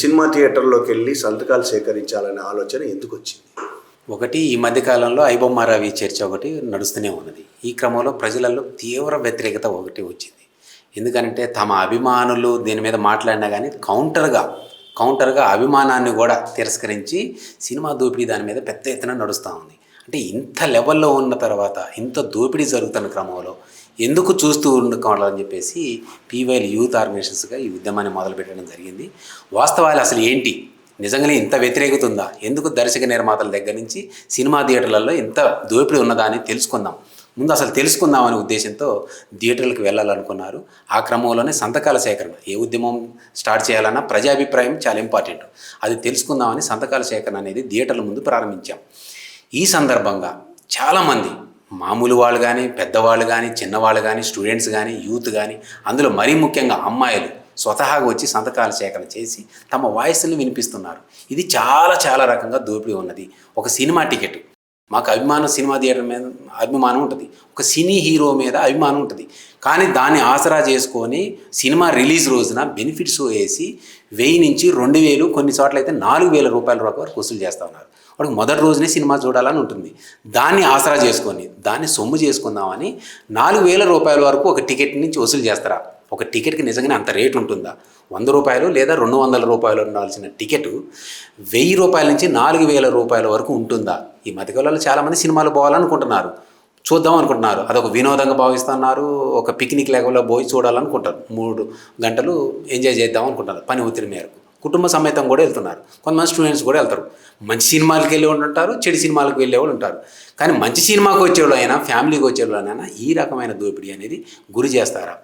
Cinema థియేటర్లోకి వెళ్ళి సంతకాలు సేకరించాలనే ఆలోచన ఎందుకు వచ్చింది ఒకటి ఈ మధ్యకాలంలో ఐబొమ్మారావి చర్చ ఒకటి నడుస్తూనే ఉన్నది. ఈ క్రమంలో ప్రజలలో తీవ్ర వ్యతిరేకత ఒకటి వచ్చింది. ఎందుకంటే తమ అభిమానులు దీని మీద మాట్లాడినా కానీ కౌంటర్గా కౌంటర్గా అభిమానాన్ని కూడా తిరస్కరించి సినిమా దోపిడీ దాని మీద పెద్ద ఎత్తున నడుస్తూ ఉంది. అంటే ఇంత లెవెల్లో ఉన్న తర్వాత ఇంత దోపిడీ జరుగుతున్న క్రమంలో ఎందుకు చూస్తూ ఉండాలని చెప్పేసి పీవైఎల్ యూత్ ఆర్గనైజేషన్స్గా ఈ ఉద్యమాన్ని మొదలుపెట్టడం జరిగింది. వాస్తవాలు అసలు ఏంటి? నిజంగానే ఇంత వ్యతిరేకత ఉందా ఎందుకు దర్శక నిర్మాతల దగ్గర నుంచి సినిమా థియేటర్లలో ఇంత దోపిడీ ఉన్నదా అని తెలుసుకుందాం. ముందు అసలు తెలుసుకుందామనే ఉద్దేశంతో థియేటర్లకు వెళ్ళాలనుకున్నారు. ఆ క్రమంలోనే సంతకాల సేకరణ. ఏ ఉద్యమం స్టార్ట్ చేయాలన్నా ప్రజాభిప్రాయం చాలా ఇంపార్టెంట్. అది తెలుసుకుందామని సంతకాల సేకరణ అనేది థియేటర్ల ముందు ప్రారంభించాం. ఈ సందర్భంగా చాలామంది మామూలు వాళ్ళు కానీ పెద్దవాళ్ళు కానీ చిన్నవాళ్ళు కానీ స్టూడెంట్స్ కానీ యూత్ కానీ అందులో మరీ ముఖ్యంగా అమ్మాయిలు స్వతహాగా వచ్చి సంతకాల సేకరణ చేసి తమ వాయిస్ని వినిపిస్తున్నారు. ఇది చాలా చాలా రకంగా దోపిడీ ఉన్నది. ఒక సినిమా టికెట్. మాకు అభిమానం సినిమా థియేటర్ మీద అభిమానం ఉంటుంది. ఒక సినీ హీరో మీద అభిమానం ఉంటుంది. కానీ దాన్ని ఆసరా చేసుకొని సినిమా రిలీజ్ రోజున బెనిఫిట్స్ వేసి వెయ్యి నుంచి రెండు వేలు కొన్ని చోట్ల అయితే నాలుగు వేల రూపాయల వరకు వసూలు చేస్తూ ఉన్నారు. వాడికి మొదటి రోజునే సినిమా చూడాలని ఉంటుంది. దాన్ని ఆసరా చేసుకొని దాన్ని సొమ్ము చేసుకుందామని నాలుగు వేల రూపాయల వరకు ఒక టికెట్ నుంచి వసూలు చేస్తారా? ఒక టికెట్కి నిజంగానే అంత రేటు ఉంటుందా? వంద రూపాయలు లేదా రెండు వందల రూపాయలు ఉండాల్సిన టికెట్ వెయ్యి రూపాయల నుంచి నాలుగు వేల రూపాయల వరకు ఉంటుందా? ఈ మధ్యకాలంలో చాలామంది సినిమాలు పోవాలనుకుంటున్నారు. చూద్దాం అనుకుంటున్నారు. అదొక వినోదంగా భావిస్తున్నారు. ఒక పిక్నిక్ లెవెల్లో పోయి చూడాలనుకుంటారు. మూడు గంటలు ఎంజాయ్ చేద్దాం అనుకుంటున్నారు పని ఒత్తిడి మేరకు. కుటుంబ సమేతం కూడా వెళ్తున్నారు. కొంతమంది స్టూడెంట్స్ కూడా వెళ్తారు. మంచి సినిమాలకు వెళ్ళే వాళ్ళు ఉంటారు చెడు సినిమాలకు వెళ్ళే వాళ్ళు ఉంటారు. కానీ మంచి సినిమాకి వచ్చేవాళ్ళు అయినా ఫ్యామిలీకి వచ్చేవాళ్ళు అయినా ఈ రకమైన దోపిడీ అనేది గురి చేస్తారా?